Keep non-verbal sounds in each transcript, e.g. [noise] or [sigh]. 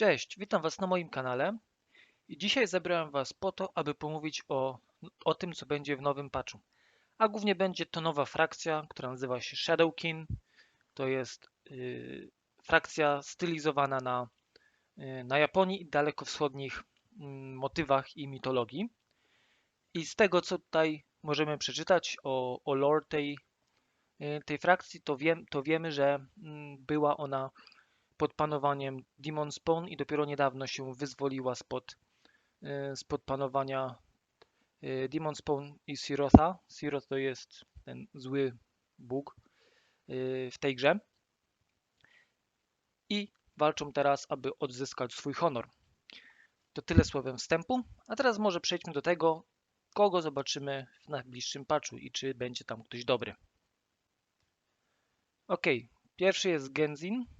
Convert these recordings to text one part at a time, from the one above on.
Cześć, witam Was na moim kanale i dzisiaj zebrałem Was po to, aby pomówić o, o tym, co będzie w nowym patchu. A głównie będzie to nowa frakcja, która nazywa się Shadowkin. To jest yy, frakcja stylizowana na, yy, na Japonii i dalekowschodnich yy, motywach i mitologii. I z tego, co tutaj możemy przeczytać o, o lore tej, yy, tej frakcji, to, wiem, to wiemy, że mm, była ona pod panowaniem Demon Spawn i dopiero niedawno się wyzwoliła spod, y, spod panowania y, Demon Spawn i Sirotha. Siroth to jest ten zły bóg y, w tej grze. I walczą teraz, aby odzyskać swój honor. To tyle słowem wstępu, a teraz może przejdźmy do tego, kogo zobaczymy w najbliższym patchu i czy będzie tam ktoś dobry. Ok, pierwszy jest Genzin, E,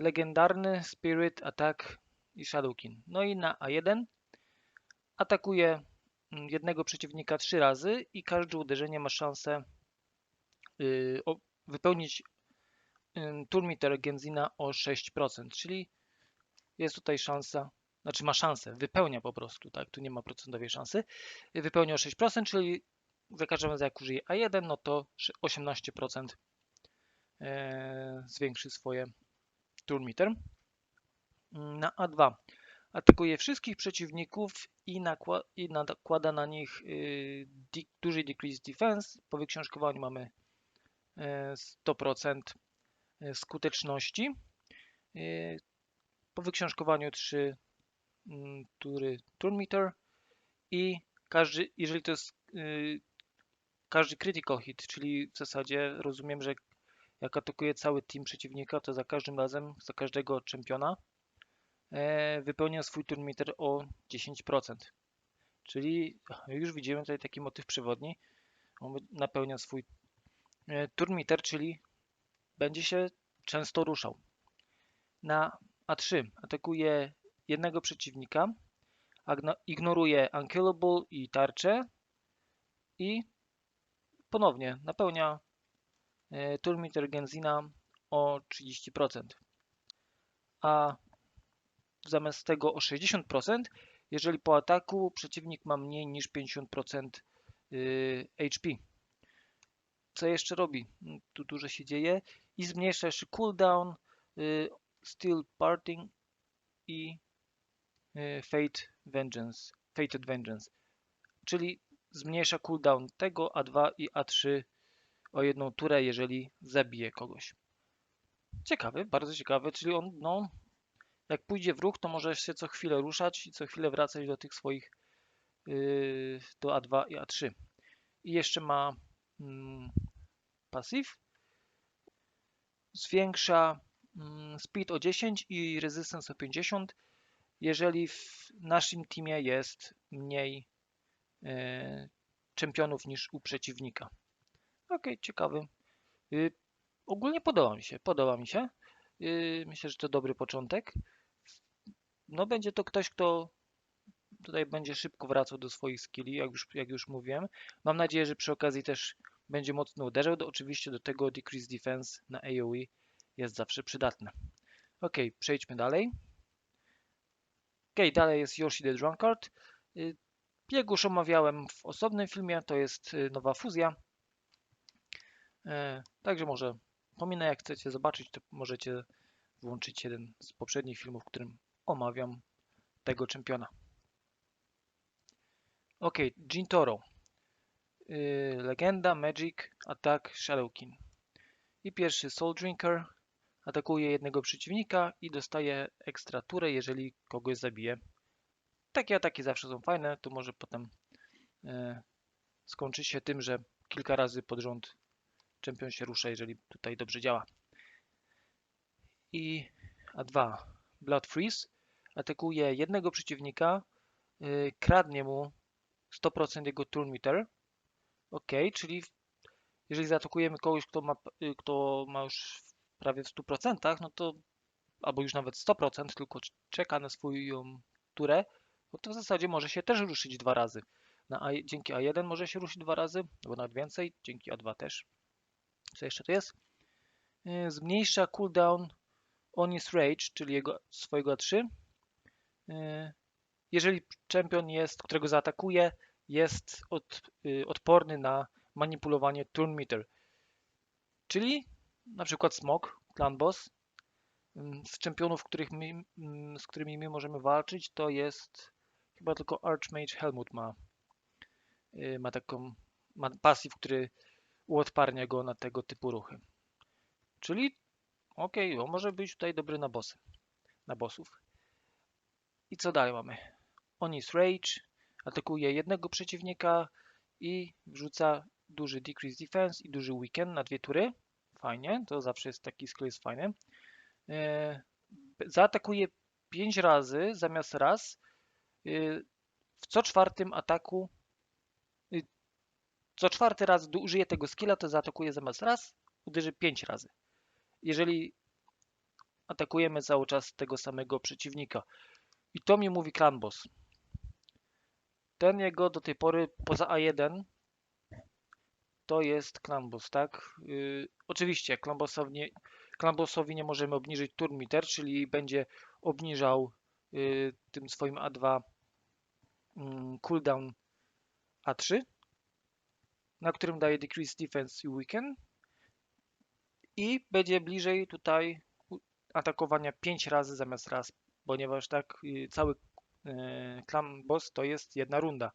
legendarny Spirit, Attack i Shadowkin. No i na A1 atakuje mm, jednego przeciwnika trzy razy i każde uderzenie ma szansę y, wypełnić turmiter Genzina o 6%, czyli jest tutaj szansa, znaczy ma szansę, wypełnia po prostu, tak, tu nie ma procentowej szansy, wypełnia o 6%, czyli za każdym razem jak użyje A1, no to 18% e, zwiększy swoje Turmiter. Na A2 atakuje wszystkich przeciwników i, nakła i nakłada na nich y, duży decrease defense. Po wyksiążkowaniu mamy 100% y, skuteczności. Y, po wyksiążkowaniu 3 mm, tury Turmiter i każdy, jeżeli to jest każdy critical hit, czyli w zasadzie rozumiem, że jak atakuje cały team przeciwnika, to za każdym razem, za każdego czempiona e, wypełnia swój turmiter o 10%. Czyli już widzimy tutaj taki motyw przewodni. On napełnia swój e, turmiter, czyli będzie się często ruszał. Na A3 atakuje jednego przeciwnika, ignoruje Unkillable i tarczę i ponownie napełnia E, turmiter Genzina o 30%, a zamiast tego o 60%, jeżeli po ataku przeciwnik ma mniej niż 50% HP. Co jeszcze robi? Tu dużo się dzieje i zmniejsza jeszcze cooldown, y, Steel Parting i y, Fate Vengeance, Fated Vengeance, czyli zmniejsza cooldown tego A2 i A3 o jedną turę, jeżeli zabije kogoś. Ciekawy, bardzo ciekawy, czyli on, no, jak pójdzie w ruch, to może się co chwilę ruszać i co chwilę wracać do tych swoich, yy, do A2 i A3. I jeszcze ma mm, pasyw. Zwiększa mm, speed o 10 i resistance o 50, jeżeli w naszym teamie jest mniej yy, czempionów niż u przeciwnika. Ok, ciekawy. Yy, ogólnie podoba mi się, podoba mi się. Yy, myślę, że to dobry początek. No będzie to ktoś, kto tutaj będzie szybko wracał do swoich skilli, jak już, jak już mówiłem. Mam nadzieję, że przy okazji też będzie mocno uderzał. Do, oczywiście do tego Decrease Defense na AoE jest zawsze przydatne. Ok, przejdźmy dalej. Ok, dalej jest Yoshi the Drunkard. Yy, jego już omawiałem w osobnym filmie, to jest y, nowa fuzja. E, także może pominę, jak chcecie zobaczyć, to możecie włączyć jeden z poprzednich filmów, w którym omawiam tego czempiona. Ok, Jintoro. Yy, legenda, Magic, Attack, Shadowkin. I pierwszy Soul Drinker atakuje jednego przeciwnika i dostaje ekstra turę, jeżeli kogoś zabije. Takie ataki zawsze są fajne, to może potem yy, skończyć się tym, że kilka razy pod rząd czempion się rusza, jeżeli tutaj dobrze działa. I A2 Blood Freeze atakuje jednego przeciwnika, yy, kradnie mu 100% jego turn meter. Ok, czyli jeżeli zaatakujemy kogoś, kto ma, yy, kto ma już prawie w 100%, no to albo już nawet 100%, tylko czeka na swoją turę, no to w zasadzie może się też ruszyć dwa razy. Na A, dzięki A1 może się ruszyć dwa razy, albo nawet więcej, dzięki A2 też co jeszcze tu jest? Y, zmniejsza cooldown On is Rage, czyli jego, swojego A3. Y, Jeżeli czempion jest, którego zaatakuje, jest od, y, odporny na manipulowanie turn meter. Czyli na przykład Smok, Clan Boss. Ym, Z czempionów, których my, ym, z którymi my możemy walczyć, to jest chyba tylko Archmage Helmut ma, ma taką ma pasyw, który uodparnia go na tego typu ruchy. Czyli okej, on może być tutaj dobry na bossy, na bossów. I co dalej mamy? On is Rage, atakuje jednego przeciwnika i wrzuca duży Decrease Defense i duży Weaken na dwie tury. Fajnie, to zawsze jest taki skill jest fajny. E, Zaatakuje 5 razy zamiast raz. E, W co czwartym ataku co czwarty raz, gdy użyje tego skilla, to zaatakuje zamiast raz, uderzy 5 razy. Jeżeli atakujemy cały czas tego samego przeciwnika. I to mi mówi Clan Boss. Ten jego do tej pory poza A1 to jest Clan Boss, tak? Yy, oczywiście Clan Bossowi, nie, nie możemy obniżyć turn meter, czyli będzie obniżał yy, tym swoim A2 mm, cooldown A3, na którym daje decrease defense i weaken i będzie bliżej tutaj atakowania 5 razy zamiast raz, ponieważ tak yy, cały yy, Clan Boss to jest jedna runda.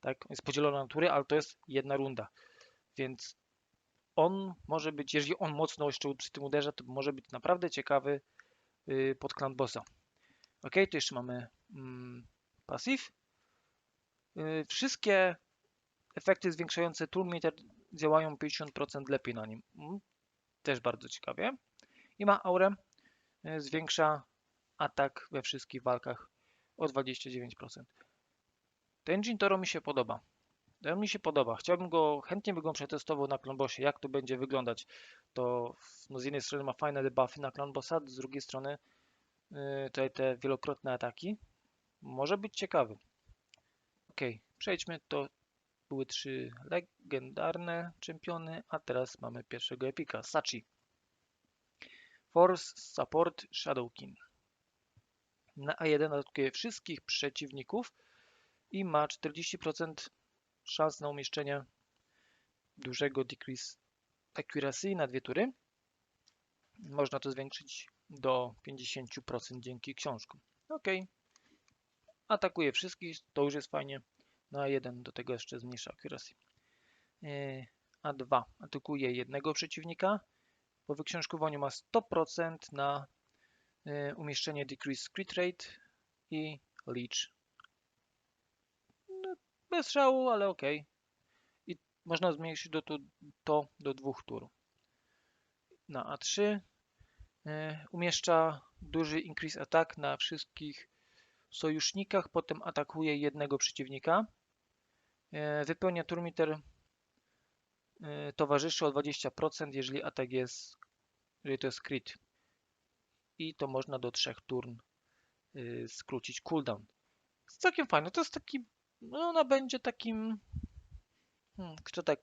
Tak, jest podzielona na tury, ale to jest jedna runda. Więc on może być, jeżeli on mocno jeszcze przy tym uderza, to może być naprawdę ciekawy yy, pod Clan Bossa. Ok, tu jeszcze mamy mm. Yy, wszystkie efekty zwiększające turn meter działają 50% lepiej na nim. Mm, Też bardzo ciekawie. I ma aurę, yy, zwiększa atak we wszystkich walkach o 29%. Ten Jintoro mi się podoba. Ten mi się podoba. Chciałbym go, chętnie bym go przetestował na Clanbossie, jak to będzie wyglądać. To no z jednej strony ma fajne debuffy na Clanbossa, z drugiej strony yy, tutaj te wielokrotne ataki. Może być ciekawy. Ok, przejdźmy. To były trzy legendarne czempiony, a teraz mamy pierwszego epika, Sachi. Force Support Shadowkin. Na A1 atakuje wszystkich przeciwników i ma 40% szans na umieszczenie dużego decrease accuracy na dwie tury. Można to zwiększyć do 50% dzięki książkom. Ok. Atakuje wszystkich, to już jest fajnie. Na jeden do tego jeszcze zmniejsza accuracy. Yy, A2 atakuje jednego przeciwnika. Po wyksiążkowaniu ma 100% na yy, umieszczenie decrease crit rate i leech bez szału, ale ok. I można zmniejszyć do, to, to do dwóch tur. Na A3 e, umieszcza duży increase attack na wszystkich sojusznikach, potem atakuje jednego przeciwnika. E, wypełnia turmiter e, towarzyszy o 20%, jeżeli atak jest, jeżeli to jest crit. I to można do trzech turn e, skrócić cooldown. Jest całkiem fajne. To jest taki no ona będzie takim, hmm, kto tak,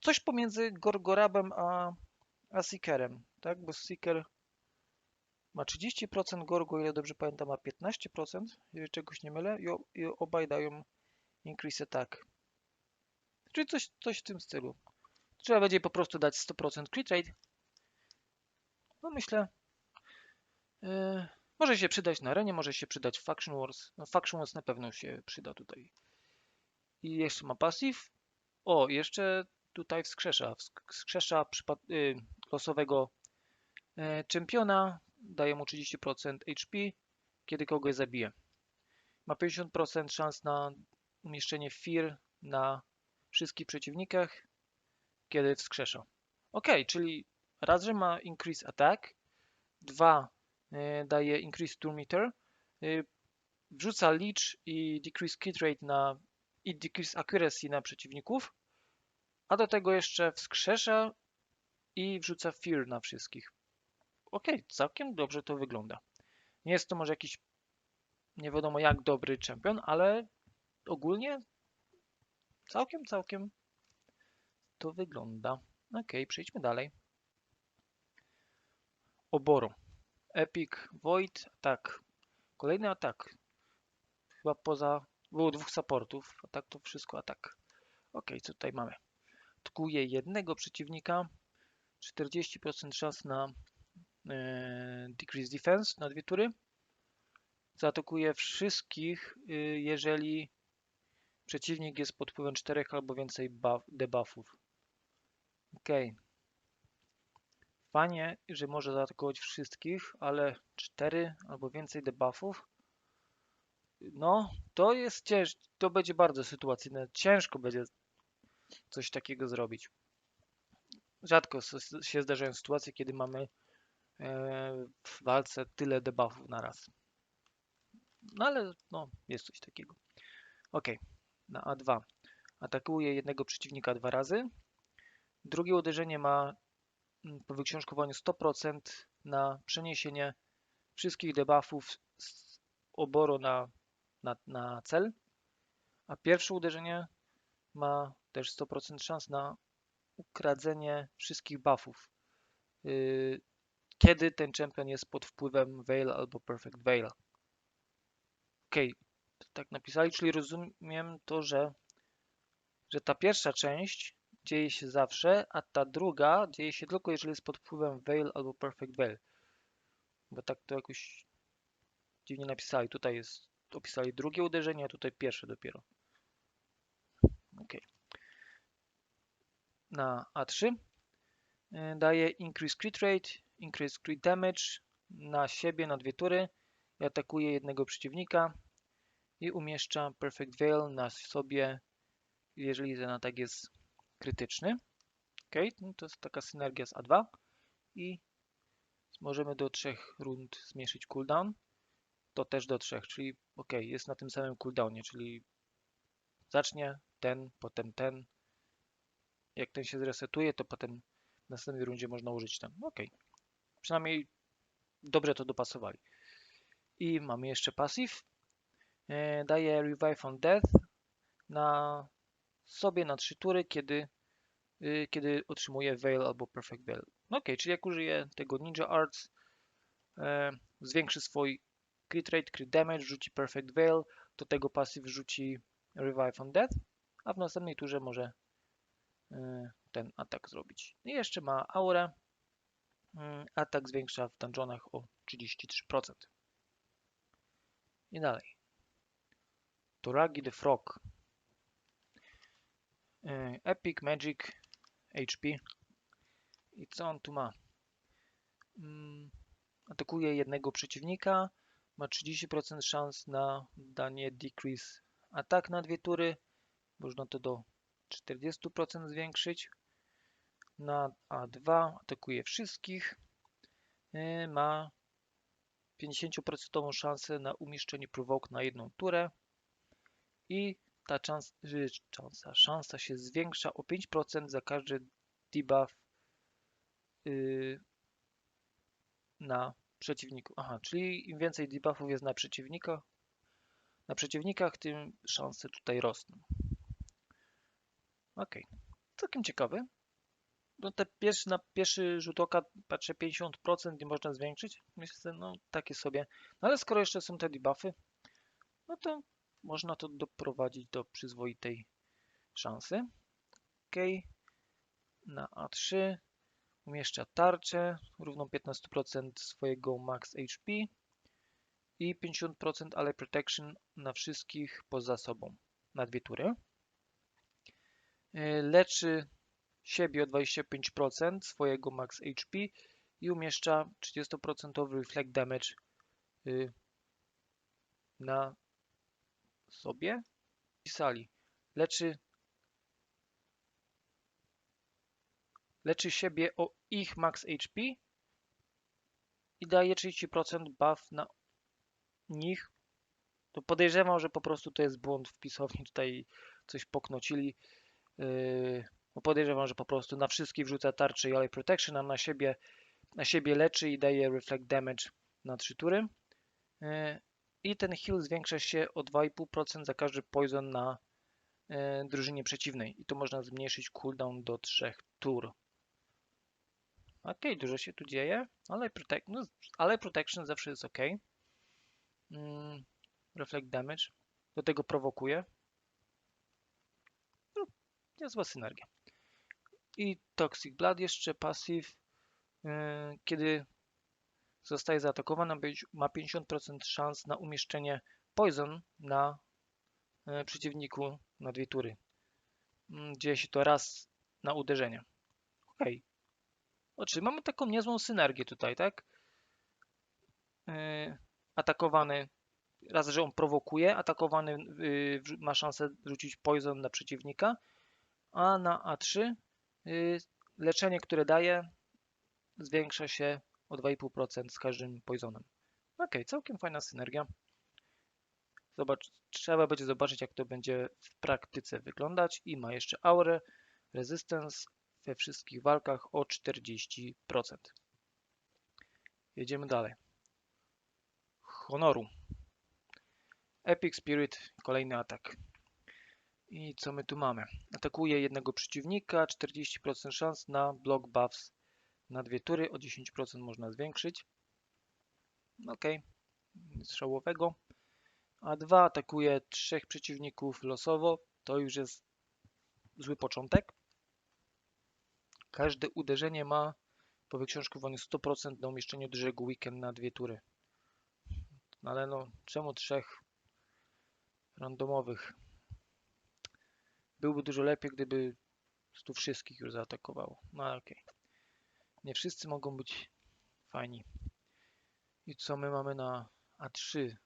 coś pomiędzy Gorgorabem a, a Seekerem, tak? Bo Seeker ma 30%, Gorgo, ile dobrze pamiętam, ma 15%, jeżeli czegoś nie mylę, i, i obaj dają increase attack. Czyli coś, coś w tym stylu. Trzeba będzie po prostu dać 100% crit rate. No myślę, yy, może się przydać na arenie, może się przydać w Faction Wars. No, Faction Wars na pewno się przyda tutaj. I jeszcze ma passive. O, jeszcze tutaj wskrzesza. Wskrzesza przypad- y, losowego y, czempiona. Daje mu 30% HP, kiedy kogoś zabije. Ma 50% szans na umieszczenie Fear na wszystkich przeciwnikach, kiedy wskrzesza. Ok, czyli raz, że ma Increase Attack, dwa E, daje increase turn meter, e, wrzuca leech i decrease hit rate na i decrease accuracy na przeciwników, a do tego jeszcze wskrzesza i wrzuca fear na wszystkich. Ok, całkiem dobrze to wygląda. Nie jest to może jakiś nie wiadomo jak dobry czempion, ale ogólnie całkiem, całkiem to wygląda. Ok, przejdźmy dalej. oboru. Epic, Void, atak. Kolejny atak. Chyba poza... Było dwóch supportów, a tak to wszystko atak. Ok, co tutaj mamy? Atakuje jednego przeciwnika. 40% szans na decrease defense na dwie tury. Zaatakuje wszystkich, y, jeżeli przeciwnik jest pod wpływem czterech albo więcej buff, debuffów. Ok. Fajnie, że może zaatakować wszystkich, ale 4 albo więcej debuffów. No, to jest ciężko, to będzie bardzo sytuacyjne. Ciężko będzie coś takiego zrobić. Rzadko się zdarzają sytuacje, kiedy mamy e, w walce tyle debuffów na raz. No ale no, jest coś takiego. Ok, na A2. Atakuje jednego przeciwnika dwa razy. Drugie uderzenie ma mm, po wyksiążkowaniu 100% na przeniesienie wszystkich debuffów z oboru na, na, na cel. A pierwsze uderzenie ma też 100% szans na ukradzenie wszystkich buffów. Yy, kiedy ten champion jest pod wpływem Veil albo Perfect Veil. Ok, tak napisali, czyli rozumiem to, że, że ta pierwsza część dzieje się zawsze, a ta druga dzieje się tylko jeżeli jest pod wpływem Veil albo Perfect Veil. Bo tak to jakoś dziwnie napisali. Tutaj jest, opisali drugie uderzenie, a tutaj pierwsze dopiero. Ok. Na A3 y, daje Increase Crit Rate, Increase Crit Damage na siebie na dwie tury i atakuje jednego przeciwnika i umieszcza Perfect Veil na sobie, jeżeli ten atak jest krytyczny. Ok, no to jest taka synergia z A2 i możemy do trzech rund zmniejszyć cooldown. To też do trzech, czyli ok, jest na tym samym cooldownie, czyli zacznie ten, potem ten. Jak ten się zresetuje, to potem w następnej rundzie można użyć ten. Ok, przynajmniej dobrze to dopasowali. I mamy jeszcze passive. E, Daje Revive on Death na sobie na trzy tury, kiedy, y, kiedy otrzymuje Veil albo Perfect Veil. Ok, czyli jak użyje tego Ninja Arts, e, zwiększy swój crit rate, crit damage, rzuci Perfect Veil, do tego passive rzuci Revive on Death, a w następnej turze może e, ten atak zrobić. I jeszcze ma aurę. Mm, Atak zwiększa w dungeonach o 33%. I dalej. Toragi the Frog. E, Epic Magic HP. I co on tu ma? Mm, Atakuje jednego przeciwnika. Ma 30% szans na danie decrease atak na dwie tury. Można to do 40% zwiększyć. Na A2 atakuje wszystkich. E, Ma 50% szansę na umieszczenie provoke na jedną turę. I ta y, szansa, szansa się zwiększa o 5% za każdy debuff y, na przeciwniku. Aha, czyli im więcej debuffów jest na przeciwnikach, na przeciwnikach, tym szanse tutaj rosną. Ok, całkiem ciekawy. No te pierwszy, na pierwszy rzut oka patrzę 50% nie można zwiększyć. Myślę, no takie sobie. No ale skoro jeszcze są te debuffy, no to można to doprowadzić do przyzwoitej szansy. Ok. Na A3 umieszcza tarczę równą 15% swojego max HP i 50% ally protection na wszystkich poza sobą na dwie tury. E, Leczy siebie o 25% swojego max HP i umieszcza 30% reflect damage y, na sobie. Pisali, leczy leczy siebie o ich max HP i daje 30% buff na nich. To podejrzewam, że po prostu to jest błąd w pisowni, tutaj coś poknocili. Yy, bo podejrzewam, że po prostu na wszystkich wrzuca tarczę i ally protection, a na siebie, na siebie leczy i daje reflect damage na 3 tury. Yy, I ten heal zwiększa się o 2,5% za każdy poison na yy, drużynie przeciwnej. I to można zmniejszyć cooldown do 3 tur. Ok, dużo się tu dzieje, ale, protect, no, ale protection zawsze jest ok. Mm, reflect damage. Do tego prowokuje. No, niezła synergia. I Toxic Blood jeszcze, passive. Yy, kiedy zostaje zaatakowana, ma 50% szans na umieszczenie poison na e, przeciwniku na dwie tury. Mm, Dzieje się to raz na uderzenie. Okej. O, Czyli mamy taką niezłą synergię tutaj, tak? Yy, atakowany, raz, że on prowokuje, atakowany wrzu- ma szansę rzucić poison na przeciwnika, a na A3 yy, leczenie, które daje, zwiększa się o 2,5% z każdym poisonem. Ok, całkiem fajna synergia. Zobacz, trzeba będzie zobaczyć, jak to będzie w praktyce wyglądać. I ma jeszcze aurę, resistance we wszystkich walkach o 40%. Jedziemy dalej. Honoru. Epic Spirit, kolejny atak. I co my tu mamy? Atakuje jednego przeciwnika, 40% szans na block buffs na dwie tury, o 10% można zwiększyć. Ok, nic szałowego. A dwa atakuje trzech przeciwników losowo, to już jest zły początek. Każde uderzenie ma po wyksiążkowaniu 100% na umieszczeniu dużego weekend na dwie tury. No ale no, czemu trzech randomowych? Byłby dużo lepiej, gdyby tu wszystkich już zaatakowało. No okej. Nie wszyscy mogą być fajni. I co my mamy na A3?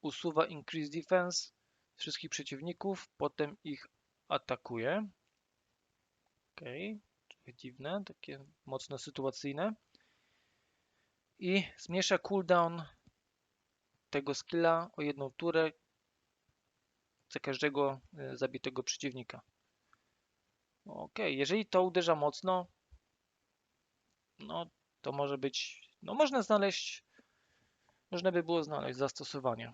Usuwa increase defense wszystkich przeciwników, potem ich atakuje. Okej, trochę dziwne, takie mocno sytuacyjne. I zmniejsza cooldown tego skilla o jedną turę za każdego e, zabitego przeciwnika. Okej, jeżeli to uderza mocno, no to może być, no można znaleźć, można by było znaleźć zastosowanie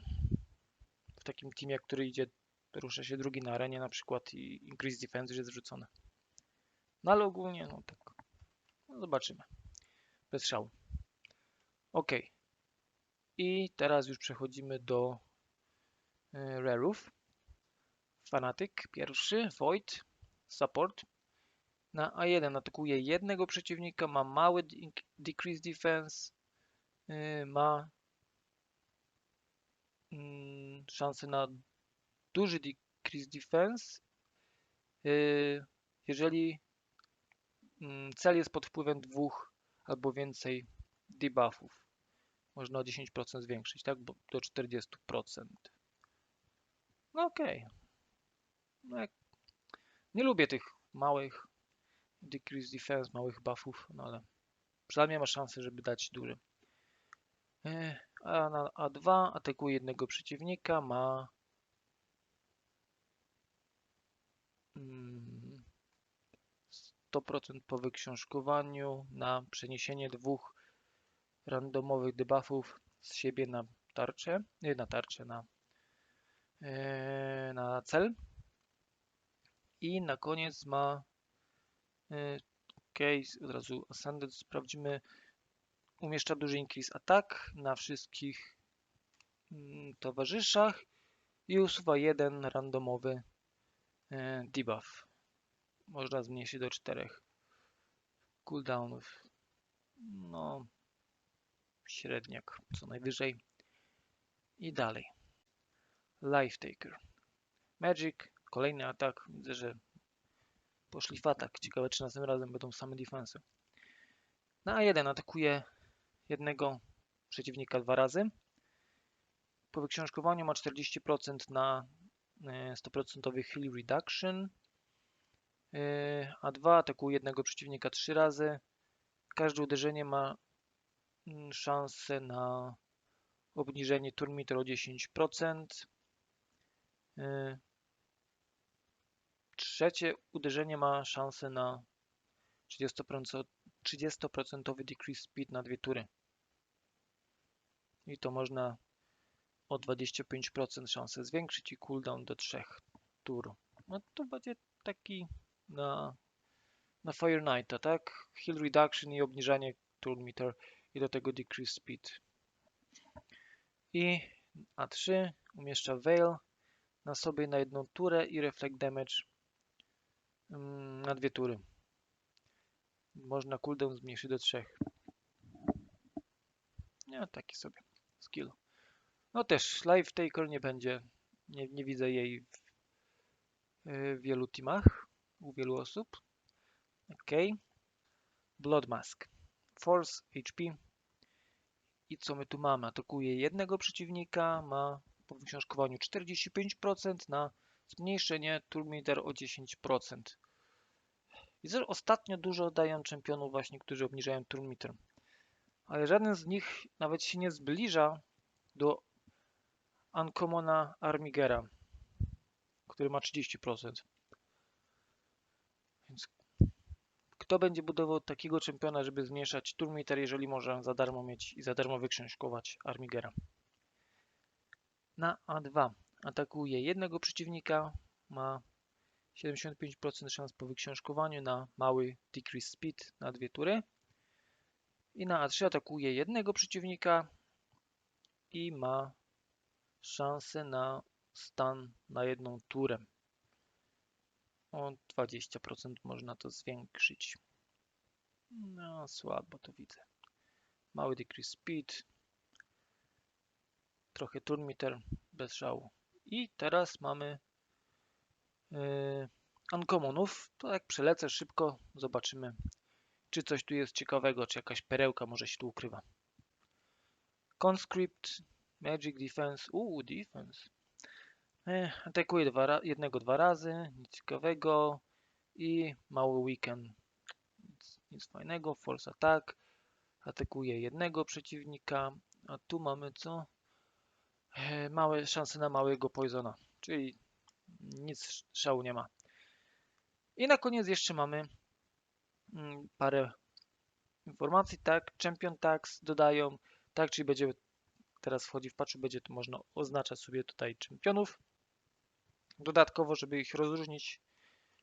w takim teamie, który idzie, rusza się drugi na arenie na przykład i increase defense już jest wrzucone. No ale ogólnie, no tak, no zobaczymy. Bez szału. Ok. I teraz już przechodzimy do e, rarów. Fanatyk pierwszy, Void, support. Na A1 atakuje jednego przeciwnika, ma mały de- decrease defense, yy, ma mm, szansę na duży decrease defense, yy, jeżeli mm, cel jest pod wpływem dwóch albo więcej debuffów. Można o 10% zwiększyć, tak? Bo do 40%. No okej. No jak... Nie lubię tych małych decrease defense, małych buffów, no ale przynajmniej ma szansę, żeby dać duży. E, A na A2 atakuje jednego przeciwnika, ma mm, 100% po wyksiążkowaniu na przeniesienie dwóch randomowych debuffów z siebie na tarczę, nie na tarczę, na, e, na cel. I na koniec ma e, case, od razu Ascended sprawdzimy, umieszcza duży increase attack na wszystkich mm, towarzyszach i usuwa jeden randomowy e, debuff. Można zmniejszyć do czterech cooldownów. No, średniak co najwyżej. I dalej. Life Taker. Magic, kolejny atak. Widzę, że poszli w atak. Ciekawe, czy następnym razem będą same defensy. Na A1 atakuje jednego przeciwnika dwa razy. Po wyksiążkowaniu ma 40% na e, 100% heal reduction. E, A2 atakuje jednego przeciwnika trzy razy. Każde uderzenie ma mm, szansę na obniżenie turn meter o 10%. Trzecie uderzenie ma szansę na 30%, 30% decrease speed na dwie tury. I to można o 25% szansę zwiększyć i cooldown do 3 tur. No to będzie taki na na Fire Knighta, tak? Heal Reduction i obniżanie turn meter i do tego decrease speed. I A3 umieszcza Veil na sobie na jedną turę i Reflect Damage na dwie tury. Można cooldown zmniejszyć do trzech. Nie, taki sobie skill. No też Life Taker nie będzie, nie, nie widzę jej w, w wielu teamach, u wielu osób. Ok. Blood Mask. Force, HP. I co my tu mamy? Atakuje jednego przeciwnika, ma po wyksiążkowaniu 45% na zmniejszenie turmeter o 10%. Widzę, że ostatnio dużo dają czempionów właśnie, którzy obniżają turmeter. Ale żaden z nich nawet się nie zbliża do Uncommona Armigera, który ma 30%. Więc kto będzie budował takiego czempiona, żeby zmniejszać turmeter, jeżeli może za darmo mieć i za darmo wyksiążkować Armigera? Na A2 atakuje jednego przeciwnika, ma 75% szans po wyksiążkowaniu na mały decrease speed na dwie tury. I na A3 atakuje jednego przeciwnika i ma szansę na stan na jedną turę. O 20% można to zwiększyć. No, słabo to widzę. Mały decrease speed. Trochę turn meter bez szału. I teraz mamy uncommonów. To jak przelecę szybko, zobaczymy, czy coś tu jest ciekawego, czy jakaś perełka może się tu ukrywa. Conscript, Magic Defense. Uuu, Defense. E, atakuje dwa, jednego dwa razy, nic ciekawego. I mały weekend. Nic, nic fajnego. Force Attack. Atakuje jednego przeciwnika. A tu mamy co? E, małe szanse na małego Poisona. Czyli nic szału nie ma. I na koniec jeszcze mamy mm, parę informacji. Tak, Champion Tax dodają. Tak, czyli będzie teraz wchodzi w patchu, będzie tu można oznaczać sobie tutaj czempionów. Dodatkowo, żeby ich rozróżnić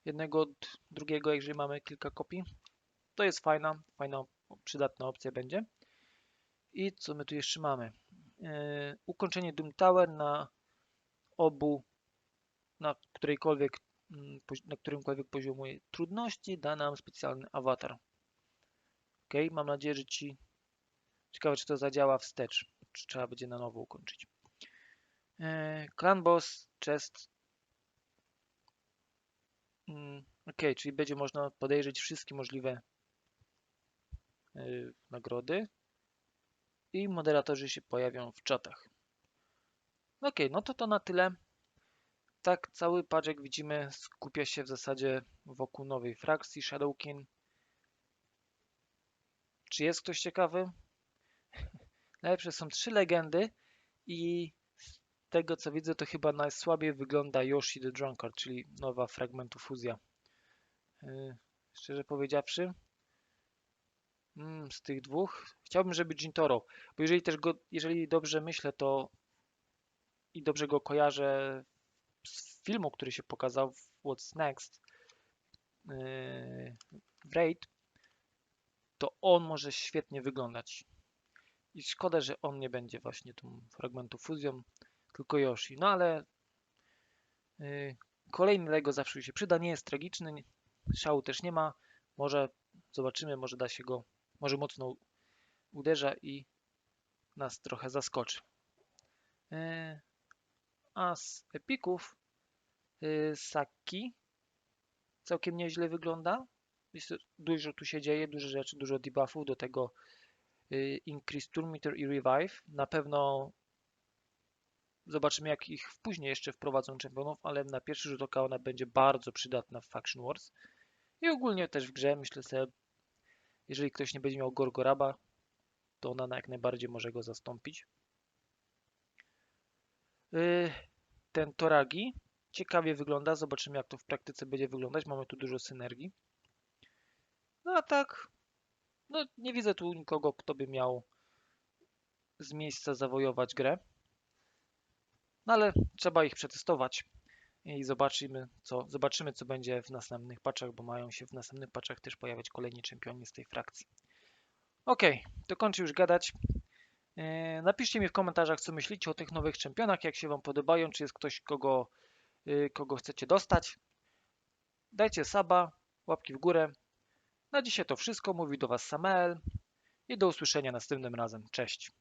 jednego od drugiego, jeżeli mamy kilka kopii. To jest fajna, fajna, przydatna opcja będzie. I co my tu jeszcze mamy? Yy, ukończenie Doom Tower na obu, na którejkolwiek, mm, na którymkolwiek poziomie trudności da nam specjalny awatar. Ok, mam nadzieję, że Ci ciekawe, czy to zadziała wstecz, czy trzeba będzie na nowo ukończyć. Yy, Clan Boss Chest Mm, ok, czyli będzie można podejrzeć wszystkie możliwe yy, nagrody i moderatorzy się pojawią w czatach. Ok, no to to na tyle. Tak, cały patch, jak widzimy, skupia się w zasadzie wokół nowej frakcji Shadowkin. Czy jest ktoś ciekawy? [laughs] Najlepsze są trzy legendy i tego co widzę, to chyba najsłabiej wygląda Yoshi the Drunkard, czyli nowa fragmentu fuzja. Yy, szczerze powiedziawszy, mm, z tych dwóch chciałbym, żeby Jintoro, bo jeżeli też go, jeżeli dobrze myślę, to i dobrze go kojarzę z filmu, który się pokazał w What's Next yy, w Raid, to on może świetnie wyglądać. I szkoda, że on nie będzie właśnie tą fragmentu fuzją tylko Yoshi. No ale yy, kolejny Lego zawsze się przyda, nie jest tragiczny, szału też nie ma. Może zobaczymy, może da się go, może mocno uderza i nas trochę zaskoczy. Yy, a z epików yy, Saki całkiem nieźle wygląda. Jest, dużo tu się dzieje, dużo rzeczy, dużo debuffów, do tego yy, Increase Turn Meter i Revive. Na pewno Zobaczymy, jak ich później jeszcze wprowadzą czempionów, ale na pierwszy rzut oka ona będzie bardzo przydatna w Faction Wars. I ogólnie też w grze, myślę sobie, jeżeli ktoś nie będzie miał Gorgoraba, to ona jak najbardziej może go zastąpić. Ten Toragi ciekawie wygląda, zobaczymy jak to w praktyce będzie wyglądać, mamy tu dużo synergii. No a tak, no nie widzę tu nikogo, kto by miał z miejsca zawojować grę. No ale trzeba ich przetestować. i zobaczymy co, zobaczymy, co będzie w następnych patchach, bo mają się w następnych patchach też pojawiać kolejni czempioni z tej frakcji. Ok, to kończę już gadać. E, Napiszcie mi w komentarzach, co myślicie o tych nowych czempionach, jak się Wam podobają, czy jest ktoś, kogo, y, kogo chcecie dostać. Dajcie saba, łapki w górę. Na dzisiaj to wszystko. Mówi do Was Samael i do usłyszenia następnym razem. Cześć.